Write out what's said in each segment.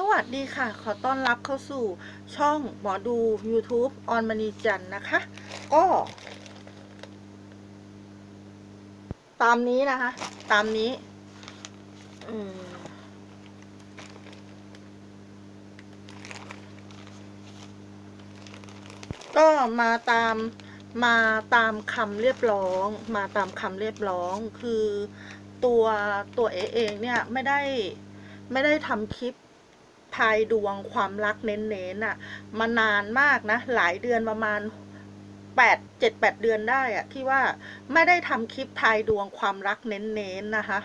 สวัสดีค่ะ ขอต้อนรับเข้าสู่ช่องหมอดู YouTube ออนมณีจันนะคะ ก็ ตามนี้นะคะ ตามนี้ก็มาตามมาตามคำเรียบร้อง มาตามคำเรียบร้อง คือตัวตัวเอเองเนี่ยไม่ได้ไม่ได้ทำคลิป ทายดวงความรักเน้นๆน่ะ มานานมากนะ หลายเดือนประมาณแปดเจ็ดแปดเดือนได้อะที่ว่าไม่ได้ทำคลิปทายดวงความรักเน้นๆนะคะ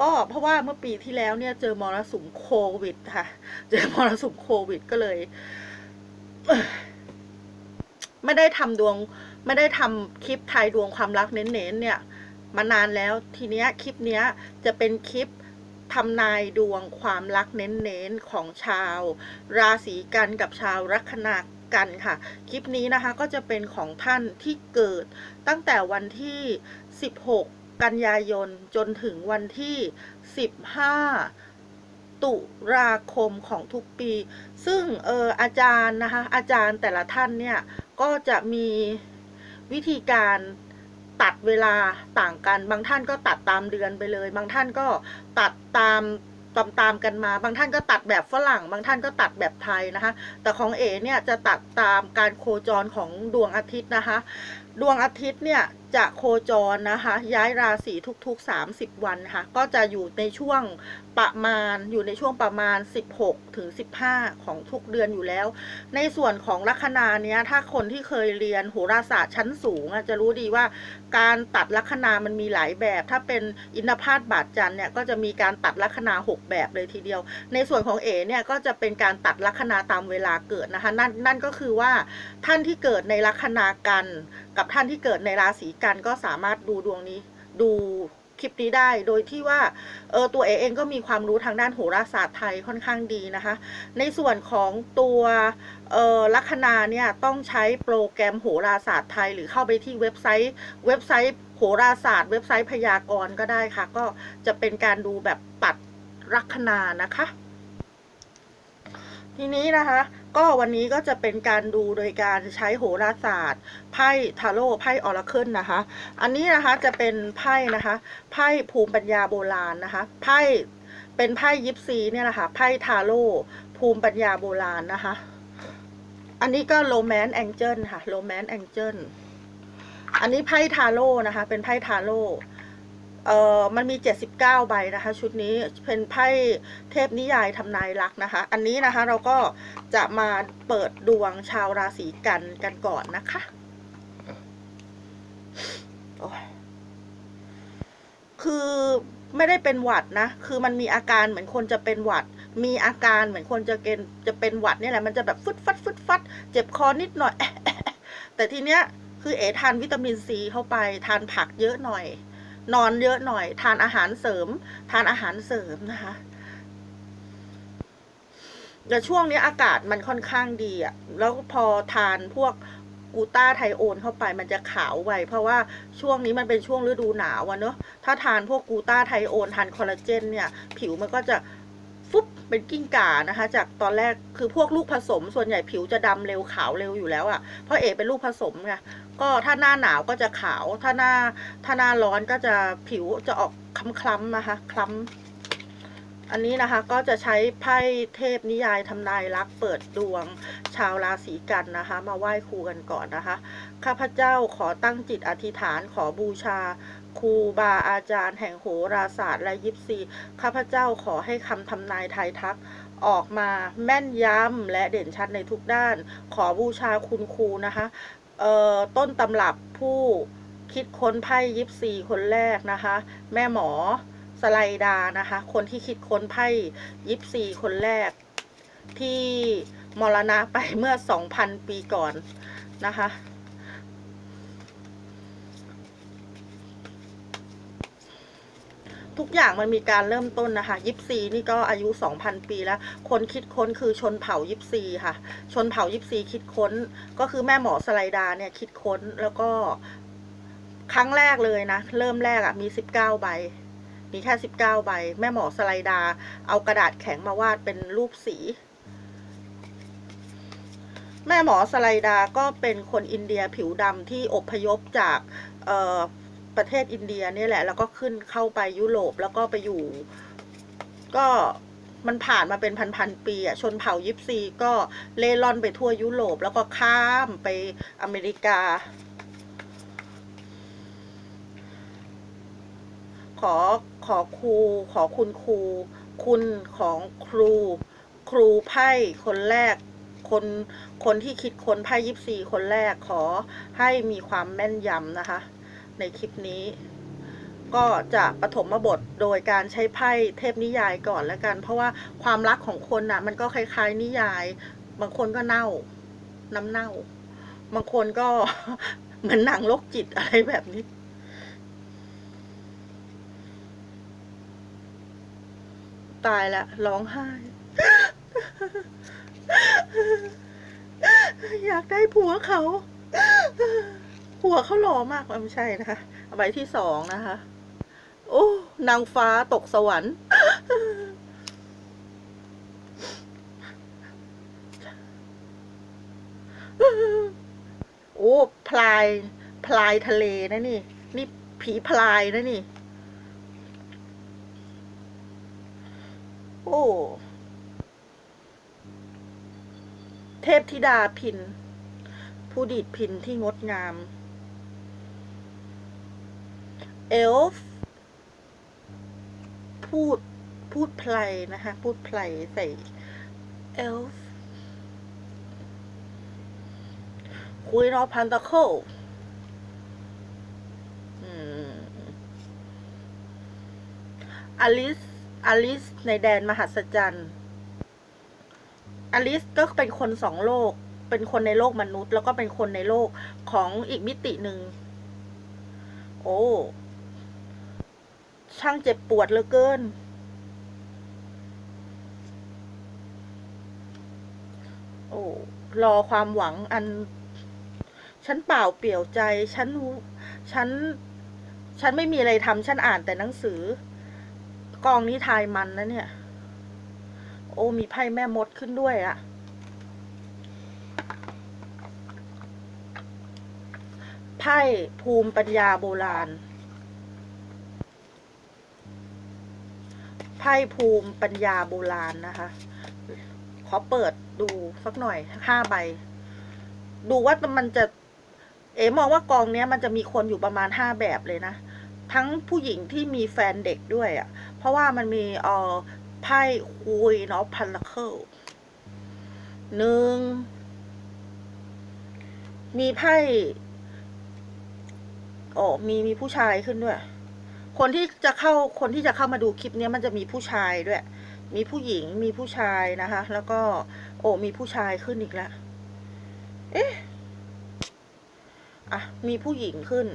ก็เพราะว่าเมื่อปีที่แล้วเนี่ยเจอมรสุมโควิดค่ะ เจอมรสุมโควิดก็เลย ไม่ได้ทำดวง ไม่ได้ทำคลิปทายดวงความรักเน้นๆเนี่ย มานานแล้วทีเนี้ยคลิปเนี้ยจะเป็นคลิป ทำนายดวงความรักเน้นๆของชาว ราศีกันกับชาวลัคนากันค่ะ คลิปนี้นะคะก็จะเป็นของท่านที่เกิดตั้งแต่วันที่ 16 กันยายนจนถึงวันที่ 15 ตุลาคมของทุกปี ซึ่งเอออาจารย์นะคะอาจารย์แต่ละท่านเนี่ยก็จะมีวิธีการ ตัดเวลาต่างกัน บางท่านก็ตัดตามเดือนไปเลย บางท่านก็ตัดตามตามตามกันมา บางท่านก็ตัดแบบฝรั่ง บางท่านก็ตัดแบบไทยนะคะ แต่ของเอเนี่ยจะตัดตามการโคจรของดวงอาทิตย์นะคะ ดวงอาทิตย์เนี่ยจะโคจรนะคะ ย้ายราศีทุกๆ 30 วันนะคะก็จะอยู่ในช่วงประมาณอยู่ในช่วงประมาณ 16 ถึง 15 ของทุกเดือนอยู่แล้ว ในส่วนของลัคนาเนี้ยถ้าคนที่เคยเรียนโหราศาสตร์ชั้นสูงจะรู้ดีว่าการตัดลัคนามันมีหลายแบบ ถ้าเป็นอินทพาตบาทจันทร์เนี่ยก็จะมีการตัดลัคนา 6 แบบเลยทีเดียว ในส่วนของเอเนี่ยก็จะเป็นการตัดลัคนาตามเวลาเกิดนะคะนั่นนั่นก็คือว่าท่านที่เกิดในลัคนากัน กับท่านที่เกิดในราศีกันก็สามารถดูดวงนี้ดูคลิปนี้ได้โดยที่ว่าเออตัวเอเองก็มีความรู้ทางด้านโหราศาสตร์ไทยค่อนข้างดีนะคะ ในส่วนของตัวเออลัคนาเนี่ยต้องใช้โปรแกรมโหราศาสตร์ไทย หรือเข้าไปที่เว็บไซต์ เว็บไซต์โหราศาสตร์ เว็บไซต์พยากรณ์ก็ได้ค่ะ ก็จะเป็นการดูแบบตัดลัคนานะคะ ทีนี้นะคะ ก็วันนี้ก็จะเป็นการดูโดยการใช้โหราศาสตร์ ไพ่ทาโร่ไพ่ออราเคิลนะคะ อันนี้นะคะจะเป็นไพ่นะคะ ไพ่ภูมิปัญญาโบราณนะคะ ไพ่เป็นไพ่ยิปซีเนี่ยแหละค่ะไพ่ทาโร่ภูมิปัญญาโบราณนะคะ อันนี้ก็โรแมนต์แองเจิลค่ะโรแมนต์แองเจิลอันนี้ไพ่ทาโร่นะคะ เป็นไพ่ทาโร่ เอ่อมันมี 79 ใบนะคะ ชุดนี้เป็นไพ่เทพนิยายทำนายรักนะคะ อันนี้นะคะเราก็จะมาเปิดดวงชาวราศีกันกันก่อนนะคะโอ้ยคือไม่ได้เป็นหวัดนะ คือมันมีอาการเหมือนคนจะเป็นหวัด มีอาการเหมือนคนจะเกณฑ์จะเป็นหวัดเนี่ยแหละ มันจะแบบฟึดฟัดฟึดฟัด เจ็บคอนิดหน่อย แต่ทีเนี้ย คือเอทานวิตามินซีเข้าไป ทานผักเยอะหน่อย นอนเยอะหน่อย ทานอาหารเสริม ทานอาหารเสริมนะคะแต่ช่วงนี้อากาศมันค่อนข้างดีอะแล้วพอทานพวกกูต้าไทโอนเข้าไปมันจะขาวไวเพราะว่าช่วงนี้มันเป็นช่วงฤดูหนาวอะเนอะถ้าทานพวกกูต้าไทโอนทานคอลลาเจนเนี่ย ผิวมันก็จะฟุบเป็นกิ้งก่านะคะ จากตอนแรกคือพวกลูกผสมส่วนใหญ่ผิวจะดำเร็วขาวเร็วอยู่แล้วอะเพราะเอเป็นลูกผสมไง ก็ถ้าหน้าหนาวก็จะขาว ถ้าหน้าถ้าหน้าร้อนก็จะผิวจะออกคล้ำๆนะคะ คล้ำ อันนี้นะคะก็จะใช้ไพ่เทพนิยายทำนายรักเปิดดวง ชาวราศีกันนะคะ มาไหว้ครูกันก่อนนะคะ ข้าพเจ้าขอตั้งจิตอธิษฐานขอบูชาครูบาอาจารย์แห่งโหราศาสตร์และยิปซี ข้าพเจ้าขอให้คำทำนายไทยทักออกมาแม่นยำและเด่นชัดในทุกด้าน ขอบูชาคุณครูนะคะ ต้นตำรับผู้คิดค้นไพ่ยิปซีคนแรกนะคะ แม่หมอสไลดานะคะ คนที่คิดค้นไพ่ยิปซีคนแรก ที่มรณะไปเมื่อ 2,000 ปีก่อนนะคะ ทุกอย่างมันมีการเริ่มต้นนะคะยิปซีนี่ก็อายุ 2,000 ปีแล้ว คนคิดค้นคือชนเผ่ายิปซีค่ะ ชนเผ่ายิปซีคิดค้น ก็คือแม่หมอสไลดาเนี่ยคิดค้นแล้วก็ครั้งแรกเลยนะ เริ่มแรกอะ่ะมี 19 ใบ มีแค่สิบเก้าใบ แม่หมอสไลดา เอากระดาษแข็งมาวาดเป็นรูปสี แม่หมอสไลดาก็เป็นคนอินเดียผิวดำที่อพยพจากเอ่อ ประเทศอินเดียเนี่ยแหละ แล้วก็ขึ้นเข้าไปยุโรปแล้วก็ไปอยู่ ก็มันผ่านมาเป็นพันๆปีอะชนเผ่ายิปซีก็เล่ร่อนไปทั่วยุโรป แล้วก็ข้ามไปอเมริกา ขอขอครูขอคุณครู คุณของครู ครูไพ่คนแรก คนคนที่คิดคนไพ่ยิปซีคนแรกขอให้มีความแม่นยำนะคะ ในคลิปนี้ ก็จะปฐมบทโดยการใช้ไพ่เทพนิยายก่อนแล้วกัน เพราะว่าความรักของคนน่ะ มันก็คล้าย ๆ นิยาย บางคนก็เน่า น้ำเน่า บางคนก็เหมือนหนังโรคจิตอะไรแบบนี้ตายละร้องไห้ อยากได้ผัวเขา ผัวเขาหล่อมากไม่ใช่นะคะใบที่สองนะคะ โอ้นางฟ้าตกสวรรค์ โอ้พลาย พลายทะเลนะนี่ นี่ผีพลายนะนี่ โอ้เทพธิดาพิน ผู้ดีดพินที่งดงาม เอลฟ์พูดพูดไพลนะคะ พูดไพลใส่เอลฟ์คุยรอพันตะโคอลิส อลิส ในแดนมหัศจรรย์ อลิสก็เป็นคนสองโลก เป็นคนในโลกมนุษย์ แล้วก็เป็นคนในโลกของอีกมิติหนึ่ง โอ้ ช่างเจ็บปวดเหลือเกิน โอ้รอความหวังอัน ฉันเปล่าเปลี่ยวใจ ฉัน ฉัน ฉันไม่มีอะไรทำฉันอ่านแต่หนังสือ กองนี้ทายมันนะเนี่ย โอ้มีไพ่แม่มดขึ้นด้วยอะไพ่ภูมิปัญญาโบราณ พ่ภูมิปัญญาโบราณนะคะ ขอเปิดดูสักหน่อยห้าใบ ดูว่ามันจะ เอ๋มองว่ากองเนี้ยมันจะมีคนอยู่ประมาณห้าแบบเลยนะ ทั้งผู้หญิงที่มีแฟนเด็กด้วยอะ่ะ เพราะว่ามันมีเอ่อไพ่คุยเนาะพันละเคิลหนึ่ง มีไพ่โอ้มีมีผู้ชายขึ้นด้วย คนที่จะเข้าคนที่จะเข้ามาดูคลิปนี้มันจะมีผู้ชายด้วย มีผู้หญิงมีผู้ชายนะคะ แล้วก็โอ้มีผู้ชายขึ้นอีกแล้วเอ๊ะอะมีผู้หญิงขึ้น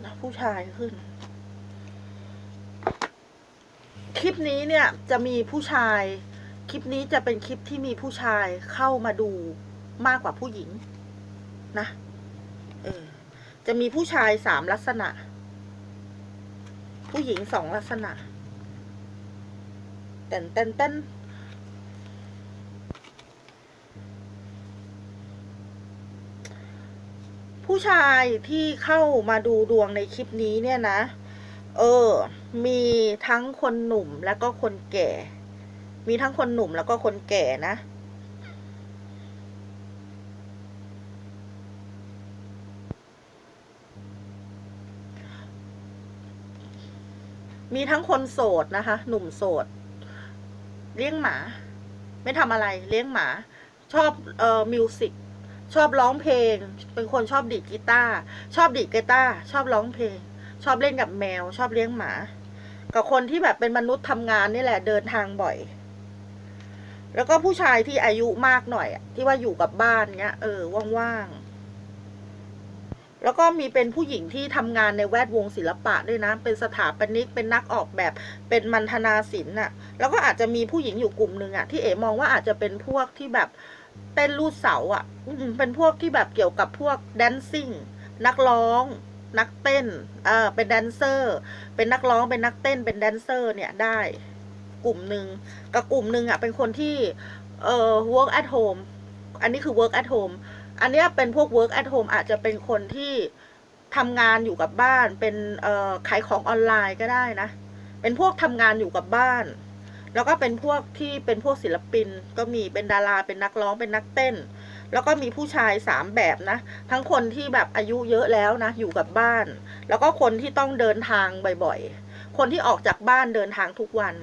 แล้วผู้ชายขึ้น คลิปนี้เนี่ยจะมีผู้ชาย คลิปนี้จะเป็นคลิปที่มีผู้ชายเข้ามาดูมากกว่าผู้หญิงนะ จะมีผู้ชายสามลักษณะ ผู้หญิงสองลักษณะเต้นเต้นเต้นผู้ชายที่เข้ามาดูดวงในคลิปนี้เนี่ยนะ เออ มีทั้งคนหนุ่มและก็คนแก่ มีทั้งคนหนุ่มแล้วก็คนแก่นะ มีทั้งคนโสดนะคะ หนุ่มโสด เลี้ยงหมา ไม่ทำอะไร เลี้ยงหมา ชอบเอ่อมิวสิกชอบร้องเพลง เป็นคนชอบดีดกีตาร์ชอบดีดกีตาร์ชอบร้องเพลง ชอบเล่นกับแมว ชอบเลี้ยงหมา กับคนที่แบบเป็นมนุษย์ทำงานนี่แหละเดินทางบ่อย แล้วก็ผู้ชายที่อายุมากหน่อยที่ว่าอยู่กับบ้านเงี้ย เออว่างๆ แล้วก็มีเป็นผู้หญิงที่ทำงานในแวดวงศิลปะด้วยนะ เป็นสถาปนิก เป็นนักออกแบบ เป็นมันธนาศิลป์น่ะ แล้วก็อาจจะมีผู้หญิงอยู่กลุ่มหนึ่งอะที่เอ๋มองว่าอาจจะเป็นพวกที่แบบเต้นลูดเสาอะเป็นพวกที่แบบเกี่ยวกับพวกแดนซิ่ง นักร้องนักเต้น เออเป็นแดนเซอร์ เป็นนักร้อง เป็นนักเต้น เป็นแดนเซอร์ เนี่ยได้ กลุ่มหนึ่งกับกลุ่มหนึ่งอะ เป็นคนที่ เอ่อ work at home อันนี้คือ work at home อันนี้เป็นพวก work at home อาจจะเป็นคนที่ทำงานอยู่กับบ้าน เป็นขายของออนไลน์ก็ได้นะ เป็นพวกทำงานอยู่กับบ้าน แล้วก็เป็นพวกที่เป็นพวกศิลปิน ก็มีเป็นดารา เป็นนักร้อง เป็นนักเต้น แล้วก็มีผู้ชายสามแบบนะ ทั้งคนที่แบบอายุเยอะแล้วนะ อยู่กับบ้าน แล้วก็คนที่ต้องเดินทางบ่อยๆ คนที่ออกจากบ้านเดินทางทุกวัน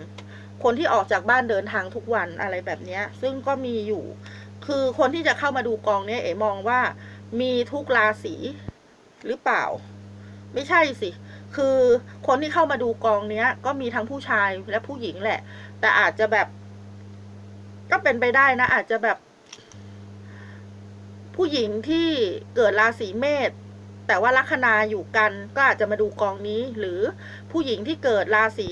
คนที่ออกจากบ้านเดินทางทุกวันอะไรแบบนี้ ซึ่งก็มีอยู่ คือคนที่จะเข้ามาดูกองเนี้ยเอ๋มองว่ามีทุกราศีหรือเปล่า ไม่ใช่สิ คือคนที่เข้ามาดูกองเนี้ย ก็มีทั้งผู้ชายและผู้หญิงแหละ แต่อาจจะแบบ ก็เป็นไปได้นะ อาจจะแบบ ผู้หญิงที่เกิดราศีเมษแต่ว่าลัคนาอยู่กันก็อาจจะมาดูกองนี้ หรือผู้หญิงที่เกิดราศี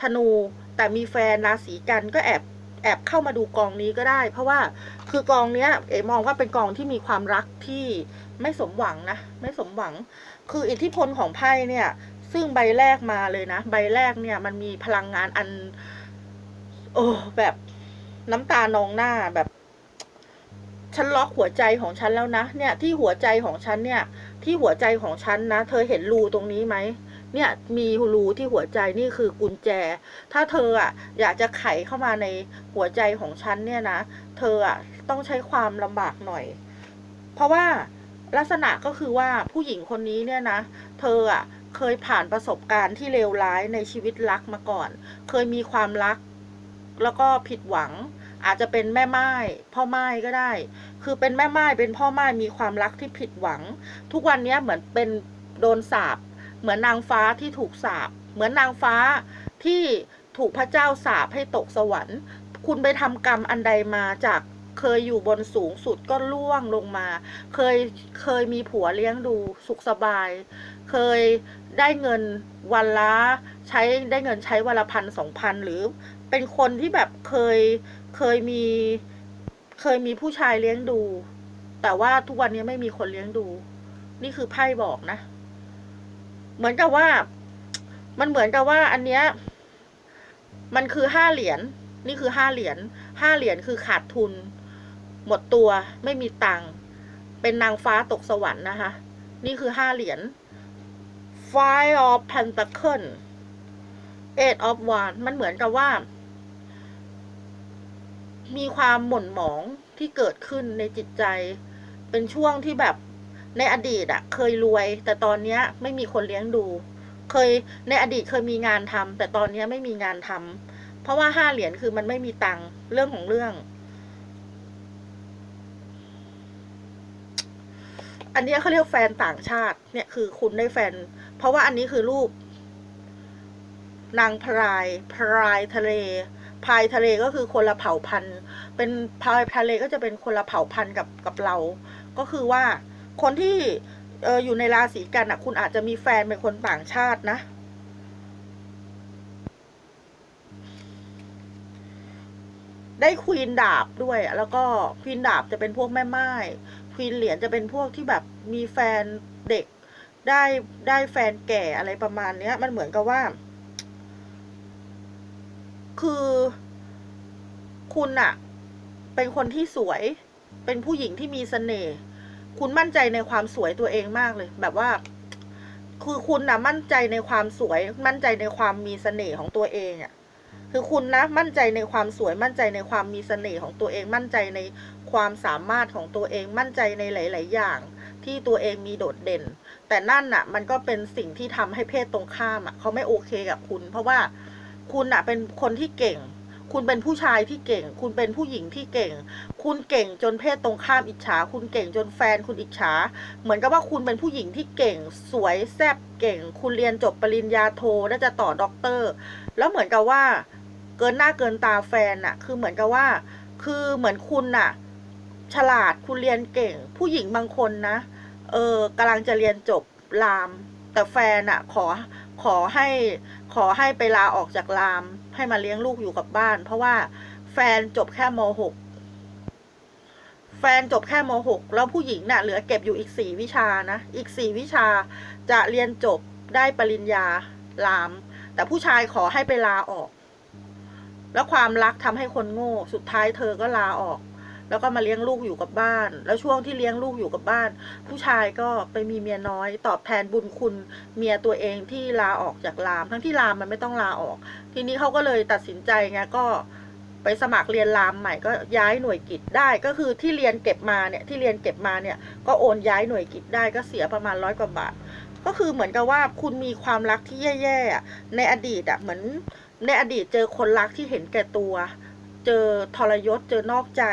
ธนู แต่มีแฟนราศีกันก็แอบ แอบเข้ามาดูกองนี้ก็ได้ เพราะว่าคือกองเนี้ยเอ๋มองว่าเป็นกองที่มีความรักที่ไม่สมหวังนะ ไม่สมหวัง คืออิทธิพลของไพ่เนี่ย ซึ่งใบแรกมาเลยนะ ใบแรกเนี่ยมันมีพลังงานอัน โอ้แบบน้ำตานองหน้าแบบฉันล็อกหัวใจของฉันแล้วนะ เนี่ยที่หัวใจของฉันเนี่ย ที่หัวใจของฉันนะ เธอเห็นรูตรงนี้ไหม เนี่ยมีรูที่หัวใจนี่คือกุญแจ ถ้าเธออะอยากจะไขเข้ามาในหัวใจของฉันเนี่ยนะ เธออะต้องใช้ความลำบากหน่อย เพราะว่าลักษณะก็คือว่าผู้หญิงคนนี้เนี่ยนะ เธออะเคยผ่านประสบการณ์ที่เลวร้ายในชีวิตรักมาก่อน เคยมีความรัก แล้วก็ผิดหวัง อาจจะเป็นแม่ไม้พ่อไม้ก็ได้ คือเป็นแม่ไม้เป็นพ่อไม้มีความรักที่ผิดหวัง ทุกวันนี้เหมือนเป็นโดนสาป เหมือนนางฟ้าที่ถูกสาปเหมือนนางฟ้าที่ถูกพระเจ้าสาปให้ตกสวรรค์ คุณไปทำกรรมอันใดมาจากเคยอยู่บนสูงสุดก็ล่วงลงมา เคยเคยมีผัวเลี้ยงดูสุขสบาย เคยได้เงินวันละใช้ได้เงินใช้วันละพันสองพันหรือเป็นคนที่แบบเคยเคยมีเคยมีผู้ชายเลี้ยงดู แต่ว่าทุกวันนี้ไม่มีคนเลี้ยงดู นี่คือไพ่บอกนะ เหมือนกับว่า มันเหมือนกับว่า อันเนี้ย มันคือห้าเหรียญนี่คือห้าเหรียญห้าเหรียญคือขาดทุน หมดตัวไม่มีตังค์เป็นนางฟ้าตกสวรรค์นะคะ นี่คือห้าเหรียญ Five of Pentacle Eight of Wands มันเหมือนกับว่า มีความหม่นหมองที่เกิดขึ้นในจิตใจ เป็นช่วงที่แบบ ในอดีตอะเคยรวย แต่ตอนเนี้ยไม่มีคนเลี้ยงดู เคยในอดีตเคยมีงานทำแต่ตอนเนี้ยไม่มีงานทำเพราะว่าห้าเหรียญคือมันไม่มีตังค์เรื่องของเรื่อง อันนี้เขาเรียกแฟนต่างชาติ เนี่ยคือคุณได้แฟน เพราะว่าอันนี้คือรูป นางพรายพรายทะเลพายทะเลก็คือคนละเผ่าพันธุ์ เป็นพายทะเลก็จะเป็นคนละเผ่าพันธุ์กับกับเรา ก็คือว่า คนที่เอออยู่ในราศีกันอะ คุณอาจจะมีแฟนเป็นคนต่างชาตินะ ได้ควีนดาบด้วย แล้วก็ควีนดาบจะเป็นพวกแม่ไม้ควีนเหรียญจะเป็นพวกที่แบบมีแฟนเด็ก ได้ได้แฟนแก่อะไรประมาณเนี้ย มันเหมือนกับว่า คือคุณอะเป็นคนที่สวย เป็นผู้หญิงที่มีเสน่ห์ คุณมั่นใจในความสวยตัวเองมากเลย แบบว่า คือคุณนะมั่นใจในความสวย มั่นใจในความมีเสน่ห์ของตัวเองอะคือคุณนะมั่นใจในความสวยมั่นใจในความมีเสน่ห์ของตัวเองมั่นใจในความสามารถของตัวเองมั่นใจในหลาย ๆ อย่าง ที่ตัวเองมีโดดเด่น แต่นั่นน่ะ มันก็เป็นสิ่งที่ทำให้เพศตรงข้ามอะเขาไม่โอเคกับคุณ เพราะว่าคุณอะเป็นคนที่เก่ง คุณเป็นผู้ชายที่เก่ง คุณเป็นผู้หญิงที่เก่ง คุณเก่งจนเพศตรงข้ามอิจฉา คุณเก่งจนแฟนคุณอิจฉา เหมือนกับว่าคุณเป็นผู้หญิงที่เก่ง สวยแซ่บเก่ง คุณเรียนจบปริญญาโทน่าจะต่อด็อกเตอร์ แล้วเหมือนกับว่า เกินหน้าเกินตาแฟนน่ะ คือเหมือนกับว่า คือเหมือนคุณน่ะ ฉลาด คุณเรียนเก่ง ผู้หญิงบางคนนะ เออกำลังจะเรียนจบราม แต่แฟนอะขอ ขอให้ ขอให้ไปลาออกจากราม ให้มาเลี้ยงลูกอยู่กับบ้าน เพราะว่าแฟนจบแค่ม .6 แฟแฟนจบแค่ม .6 แล้วผู้หญิงน่ะเหลือเก็บอยู่อีกสี่วิชานะ อีกสี่วิชาจะเรียนจบได้ปริญญาลาม แต่ผู้ชายขอให้ไปลาออก แล้วความรักทำให้คนโง่ สุดท้ายเธอก็ลาออก แล้วก็มาเลี้ยงลูกอยู่กับบ้าน แล้วช่วงที่เลี้ยงลูกอยู่กับบ้าน ผู้ชายก็ไปมีเมียน้อย ตอบแทนบุญคุณเมียตัวเองที่ลาออกจากราม ทั้งที่รามมันไม่ต้องลาออก ทีนี้เขาก็เลยตัดสินใจไงก็ไปสมัครเรียนรามใหม่ก็ย้ายหน่วยกิจได้ก็คือที่เรียนเก็บมาเนี่ยที่เรียนเก็บมาเนี่ยก็โอนย้ายหน่วยกิจได้ก็เสียประมาณร้อยกว่าบาท ก็คือเหมือนกับว่าคุณมีความรักที่แย่ๆในอดีตอะเหมือนในอดีตเจอคนรักที่เห็นแก่ตัว เจอทรยศเจอนอกใจ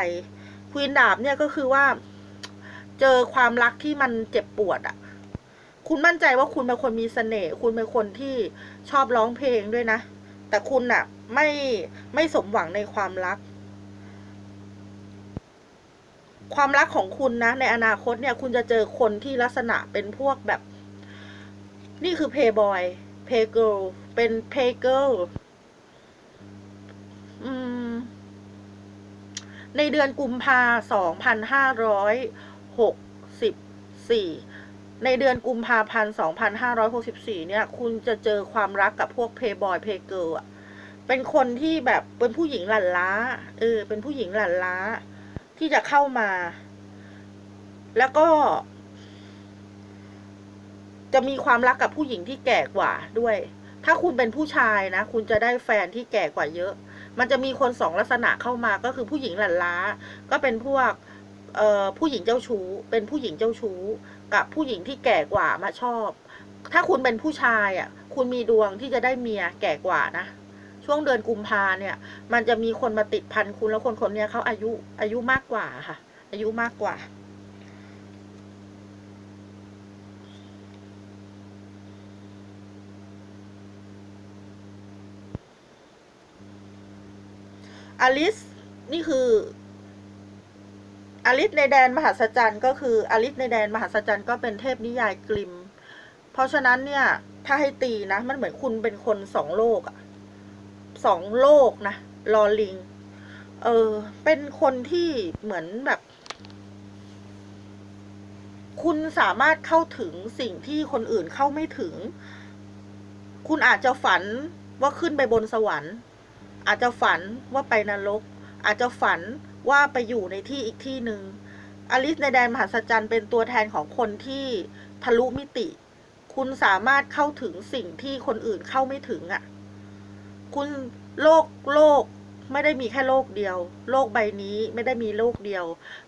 ควีนดาบเนี่ยก็คือว่า เจอความรักที่มันเจ็บปวดอะคุณมั่นใจว่าคุณเป็นคนมีเสน่ห์คุณเป็นคนที่ชอบร้องเพลงด้วยนะ แต่คุณอะ ไม่ไม่สมหวังในความรัก ความรักของคุณนะ ในอนาคตเนี่ย คุณจะเจอคนที่ลักษณะเป็นพวกแบบ นี่คือเพย์บอยเพย์เกิลเป็นเพย์เกิลอืม ในเดือนกุมภาสองพันห้าร้อยหกสิบสี่ในเดือนกุมภาพันธ์สองพันห้าร้อยหกสิบสี่เนี่ย คุณจะเจอความรักกับพวกเพย์บอยเพย์เกิลอะเป็นคนที่แบบเป็นผู้หญิงหลั่นล้า เออ เป็นผู้หญิงหลั่นล้า ที่จะเข้ามา แล้วก็ จะมีความรักกับผู้หญิงที่แก่กว่าด้วย ถ้าคุณเป็นผู้ชายนะ คุณจะได้แฟนที่แก่กว่าเยอะ มันจะมีคนสองลักษณะเข้ามาก็คือผู้หญิงหลั่นล้า ก็เป็นพวกเอ่อผู้หญิงเจ้าชู้ เป็นผู้หญิงเจ้าชู้ กับผู้หญิงที่แก่กว่ามาชอบ ถ้าคุณเป็นผู้ชายอะ คุณมีดวงที่จะได้เมียแก่กว่านะ ช่วงเดือนกุมภาเนี่ย มันจะมีคนมาติดพันคุณแล้วคนคนนี้เขาอายุอายุมากกว่าค่ะ อายุมากกว่า อลิสนี่คืออลิสในแดนมหัศจรรย์ก็คืออลิสในแดนมหัศจรรย์ก็เป็นเทพนิยายกริม เพราะฉะนั้นเนี่ย ถ้าให้ตีนะ มันเหมือนคุณเป็นคนสองโลกอะสองโลกนะลอลิง เออ เป็นคนที่เหมือนแบบ คุณสามารถเข้าถึงสิ่งที่คนอื่นเข้าไม่ถึง คุณอาจจะฝันว่าขึ้นไปบนสวรรค์ อาจจะฝันว่าไปนรก อาจจะฝันว่าไปอยู่ในที่อีกที่หนึ่งอลิสในแดนมหัศจรรย์เป็นตัวแทนของคนที่ทะลุมิติ คุณสามารถเข้าถึงสิ่งที่คนอื่นเข้าไม่ถึงอะ่ะ คุณโลกโลกไม่ได้มีแค่โลกเดียว โลกใบนี้ไม่ได้มีโลกเดียว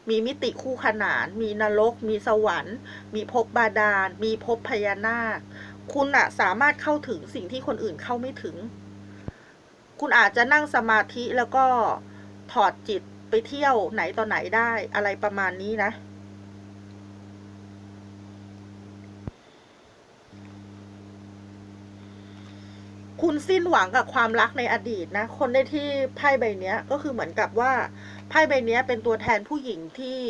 มีมิติคู่ขนาน มีนรก มีสวรรค์ มีภพบาดาล มีภพพญานาค คุณอะสามารถเข้าถึงสิ่งที่คนอื่นเข้าไม่ถึง คุณอาจจะนั่งสมาธิแล้วก็ถอดจิตไปเที่ยวไหนต่อไหนได้อะไรประมาณนี้นะ คุณสิ้นหวังกับความรักในอดีตนะ คนในที่ไพ่ใบเนี้ยก็คือเหมือนกับว่าไพ่ใบเนี้ยเป็นตัวแทนผู้หญิงที่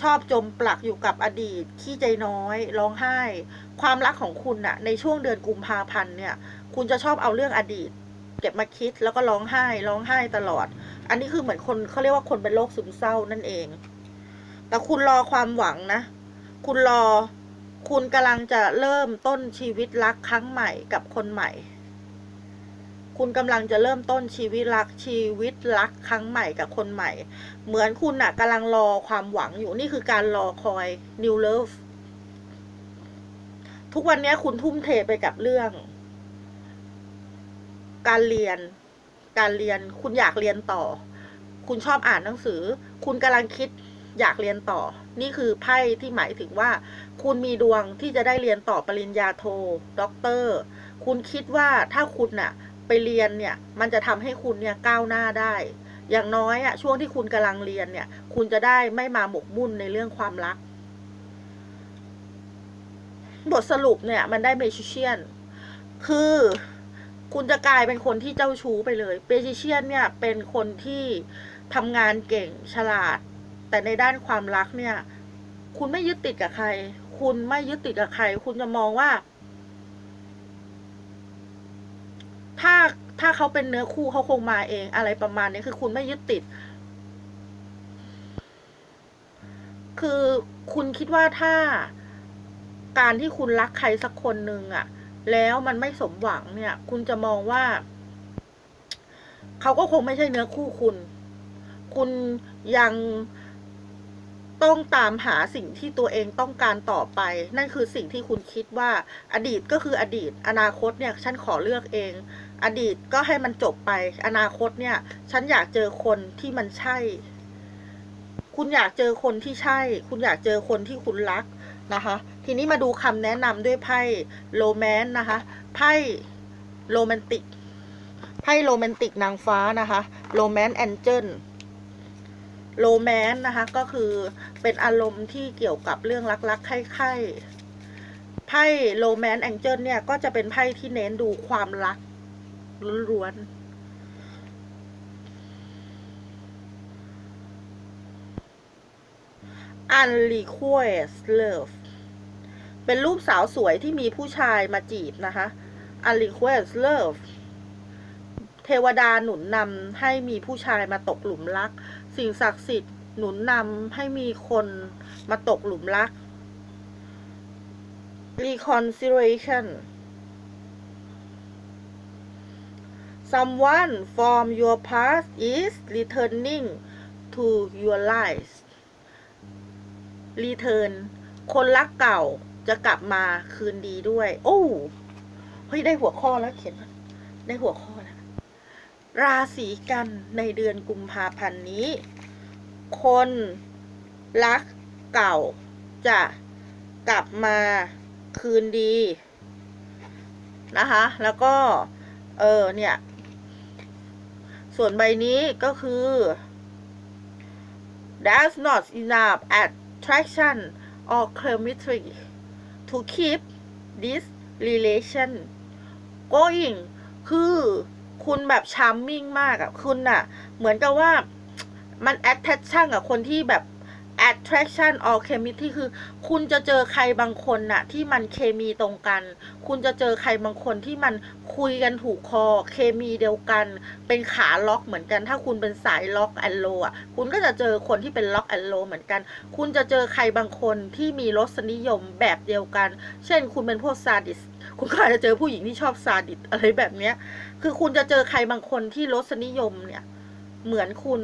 ชอบจมปลักอยู่กับอดีต ขี้ใจน้อย ร้องไห้ ความรักของคุณน่ะ ในช่วงเดือนกุมภาพันธ์เนี่ย คุณจะชอบเอาเรื่องอดีต เก็บมาคิดแล้วก็ร้องไห้ร้องไห้ตลอด อันนี้คือเหมือนคนเขาเรียกว่าคนเป็นโรคซึมเศร้านั่นเอง แต่คุณรอความหวังนะ คุณรอ คุณกำลังจะเริ่มต้นชีวิตรักครั้งใหม่กับคนใหม่ คุณกำลังจะเริ่มต้นชีวิตรักชีวิตรักครั้งใหม่กับคนใหม่ เหมือนคุณน่ะกำลังรอความหวังอยู่นี่คือการรอคอย new love ทุกวันนี้คุณทุ่มเทไปกับเรื่อง การเรียน การเรียนคุณอยากเรียนต่อ คุณชอบอ่านหนังสือ คุณกำลังคิดอยากเรียนต่อ นี่คือไพ่ที่หมายถึงว่า คุณมีดวงที่จะได้เรียนต่อปริญญาโทด็อกเตอร์ คุณคิดว่าถ้าคุณน่ะไปเรียนเนี่ย มันจะทำให้คุณเนี่ยก้าวหน้าได้ อย่างน้อยอะช่วงที่คุณกำลังเรียนเนี่ย คุณจะได้ไม่มาหมกมุ่นในเรื่องความรัก บทสรุปเนี่ย มันได้เมจิเชียน คือ คุณจะกลายเป็นคนที่เจ้าชู้ไปเลยเมจิเชียนเนี่ยเป็นคนที่ทำงานเก่งฉลาด แต่ในด้านความรักเนี่ย คุณไม่ยึดติดกับใคร คุณไม่ยึดติดกับใคร คุณจะมองว่า ถ้าถ้าเขาเป็นเนื้อคู่เขาคงมาเอง อะไรประมาณนี้คือคุณไม่ยึดติด คือคุณคิดว่าถ้าการที่คุณรักใครสักคนหนึ่งอะ แล้วมันไม่สมหวังเนี่ย คุณจะมองว่าเขาก็คงไม่ใช่เนื้อคู่คุณ คุณยังต้องตามหาสิ่งที่ตัวเองต้องการต่อไป นั่นคือสิ่งที่คุณคิดว่า อดีตก็คืออดีต อนาคตเนี่ย ฉันขอเลือกเอง อดีตก็ให้มันจบไป อนาคตเนี่ย ฉันอยากเจอคนที่มันใช่ คุณอยากเจอคนที่ใช่ คุณอยากเจอคนที่คุณรักนะคะ ทีนี้มาดูคำแนะนำด้วยไพ่โรแมนต์นะคะ ไพ่โรแมนติก ไพ่โรแมนติกนางฟ้านะคะ โรแมนต์แอนเจิลโรแมนต์นะคะ ก็คือเป็นอารมณ์ที่เกี่ยวกับเรื่องรักๆใคร่ๆไพ่โรแมนต์แองเจิลเนี่ย ก็จะเป็นไพ่ที่เน้นดูความรักล้วนๆ unrequited love เป็นรูปสาวสวยที่มีผู้ชายมาจีบนะคะ unrequited love เทวดาหนุนนำให้มีผู้ชายมาตกหลุมรัก สิ่งศักดิ์สิทธิ์หนุนนำให้มีคนมาตกหลุมรัก reconciliation someone from your past is returning to your life return คนรักเก่า จะกลับมาคืนดีด้วย โอ้เฮ้ยได้หัวข้อแล้วเขียนได้หัวข้อแล้วราศีกันในเดือนกุมภาพันธ์นี้ คนรักเก่าจะกลับมาคืนดีนะคะ แล้วก็ เออเนี่ย ส่วนใบนี้ก็คือ that's not enough attraction or chemistry to keep this relation going คือคุณแบบชาร์มมิ่งมากอะคุณอะเหมือนกับว่ามัน attraction กับคนที่แบบ attraction or chemistry คือ คุณจะเจอใครบางคนน่ะ ที่มันเคมีตรงกัน คุณจะเจอใครบางคนที่มันคุยกันถูกคอ เคมีเดียวกัน เป็นขาล็อกเหมือนกัน ถ้าคุณเป็นสายล็อกแอนโลอะ คุณก็จะเจอคนที่เป็นล็อกแอนโลเหมือนกัน คุณจะเจอใครบางคนที่มีรสนิยมแบบเดียวกัน เช่น คุณเป็นพวกซาดิส คุณก็อาจจะเจอผู้หญิงที่ชอบซาดิสอะไรแบบเนี้ย คือคุณจะเจอใครบางคนที่รสนิยมเนี่ย เหมือนคุณ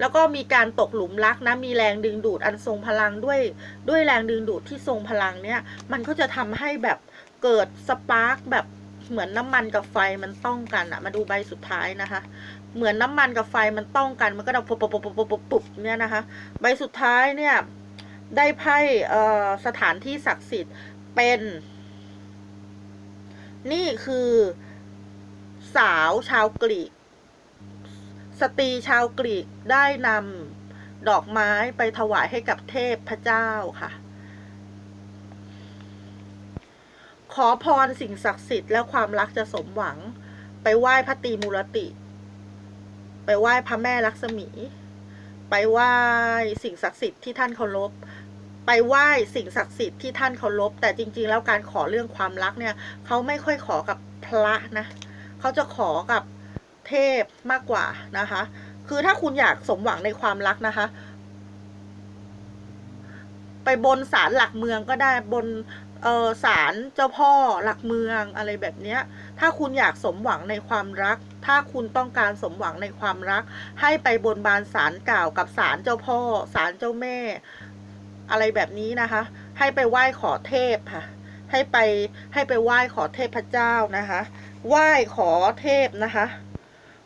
แล้วก็มีการตกหลุมรักนะ มีแรงดึงดูดอันทรงพลังด้วย ด้วยแรงดึงดูดที่ทรงพลังเนี่ย มันก็จะทำให้แบบเกิดสปาร์กแบบเหมือนน้ำมันกับไฟมันต้องกันอะมาดูใบสุดท้ายนะคะ เหมือนน้ำมันกับไฟมันต้องกัน มันก็ดับปุบปุบปุบปุบปุบเนี่ยนะคะ ใบสุดท้ายเนี่ย ได้ไพ่สถานที่ศักดิ์สิทธิ์เป็น นี่คือสาวชาวกรีก สตรีชาวกรีกได้นำดอกไม้ไปถวายให้กับเทพพระเจ้าค่ะ ขอพรสิ่งศักดิ์สิทธิ์และความรักจะสมหวัง ไปไหว้พระตีมูรติ ไปไหว้พระแม่ลักษมี ไปไหว้สิ่งศักดิ์สิทธิ์ที่ท่านเคารพไปไหว้สิ่งศักดิ์สิทธิ์ที่ท่านเคารพแต่จริง ๆ แล้วการขอเรื่องความรักเนี่ยเขาไม่ค่อยขอกับพระนะเขาจะขอกับ เทพมากกว่านะคะ คือถ้าคุณอยากสมหวังในความรักนะคะ ไปบนศาลหลักเมืองก็ได้บนเออศาลเจ้าพ่อหลักเมืองอะไรแบบเนี้ย ถ้าคุณอยากสมหวังในความรัก ถ้าคุณต้องการสมหวังในความรัก ให้ไปบนบานศาลกล่าวกับศาลเจ้าพ่อศาลเจ้าแม่ อะไรแบบนี้นะคะ ให้ไปไหว้ขอเทพค่ะ ให้ไปให้ไปไหว้ขอเทพเจ้านะคะ ไหว้ขอเทพนะคะ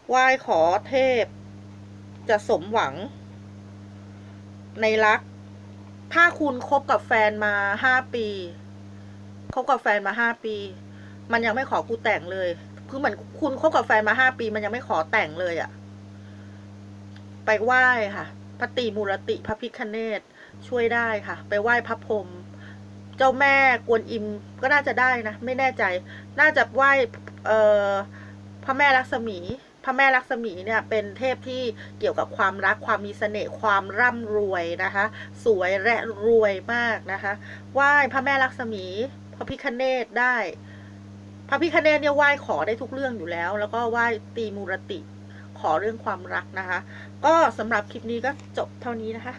ไหว้ขอเทพ จะสมหวัง ในรัก ถ้าคุณคบกับแฟนมาห้าปี คบกับแฟนมาห้าปี มันยังไม่ขอกูแต่งเลย คือเหมือนคุณคบกับแฟนมาห้าปี มันยังไม่ขอแต่งเลยอะไปไหว้ค่ะพระตีมูรติพระพิคเนตช่วยได้ค่ะ ไปไหว้พระพรหมเจ้าแม่กวนอิมก็น่าจะได้นะ ไม่แน่ใจ น่าจะไหว้เอ่อพระแม่ลักษมี พระแม่ลักษมีเนี่ยเป็นเทพที่เกี่ยวกับความรักความมีเสน่ห์ความร่ำรวยนะคะ สวยและรวยมากนะคะไหว้พระแม่ลักษมีพระพิคเนตได้ พระพิคเนตเนี่ยไหว้ขอได้ทุกเรื่องอยู่แล้ว แล้วก็ไหว้ตีมูรติขอเรื่องความรักนะคะ ก็สำหรับคลิปนี้ก็จบเท่านี้นะคะ